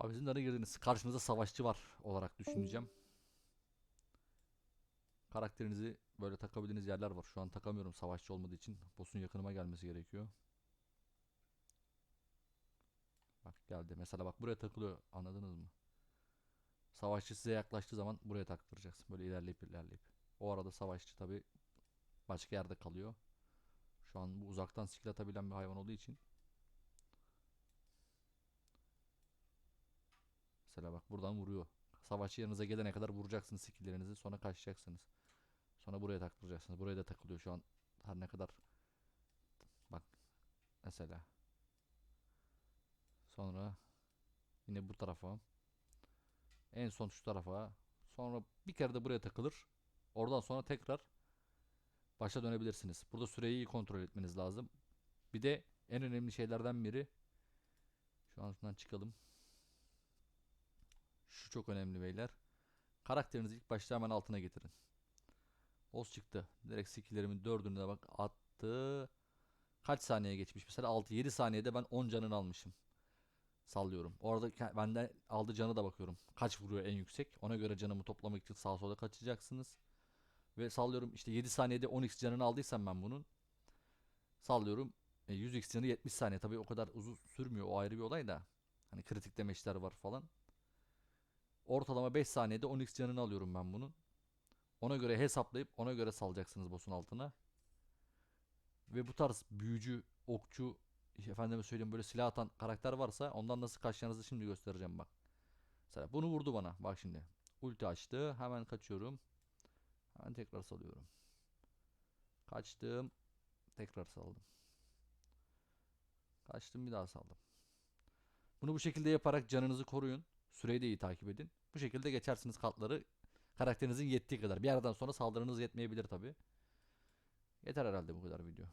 Abi sizin nereye girdiniz? Karşınızda savaşçı var olarak düşüneceğim. Karakterinizi böyle takabildiğiniz yerler var. Şu an takamıyorum savaşçı olmadığı için. Boss'un yakınıma gelmesi gerekiyor. Bak geldi. Mesela bak buraya takılıyor. Anladınız mı? Savaşçı size yaklaştığı zaman buraya taktıracaksın. Böyle ilerleyip ilerleyip. O arada savaşçı tabi başka yerde kalıyor. Şu an bu uzaktan skill atabilen bir hayvan olduğu için. Mesela bak buradan vuruyor. Savaşçı yanınıza gelene kadar vuracaksınız skilllerinizi. Sonra kaçacaksınız. Sonra buraya taktıracaksınız. Buraya da takılıyor şu an. Her ne kadar. Bak. Mesela. Sonra yine bu tarafa. En son şu tarafa. Sonra bir kere de buraya takılır. Oradan sonra tekrar başa dönebilirsiniz. Burada süreyi iyi kontrol etmeniz lazım. Bir de en önemli şeylerden biri şu an şundan çıkalım. Şu çok önemli beyler. Karakterinizi ilk başta hemen altına getirin. Boss çıktı. Direkt skill'lerimin dördünü de bak attı. Kaç saniye geçmiş? Mesela 6-7 saniyede ben 10 canını almışım. Sallıyorum. Orada benden aldığı canı da bakıyorum. Kaç vuruyor en yüksek. Ona göre canımı toplamak için sağa sola kaçacaksınız. Ve sallıyorum işte 7 saniyede 10x canını aldıysam ben bunun. Sallıyorum. E, 100x canı 70 saniye. Tabii o kadar uzun sürmüyor. O ayrı bir olay da. Hani kritik demeçler var falan. Ortalama 5 saniyede 10x canını alıyorum ben bunun. Ona göre hesaplayıp ona göre salacaksınız boss'un altına. Ve bu tarz büyücü, okçu, efendime söyleyeyim böyle silah atan karakter varsa ondan nasıl kaçacağınızı şimdi göstereceğim bak. Mesela bunu vurdu bana. Bak şimdi. Ulti açtı. Hemen kaçıyorum. Hemen tekrar salıyorum. Kaçtım. Tekrar saldım. Kaçtım bir daha saldım. Bunu bu şekilde yaparak canınızı koruyun. Süreyi de iyi takip edin. Bu şekilde geçersiniz katları. Karakterinizin yettiği kadar. Bir yerden sonra saldırınız yetmeyebilir tabi. Yeter herhalde bu kadar video.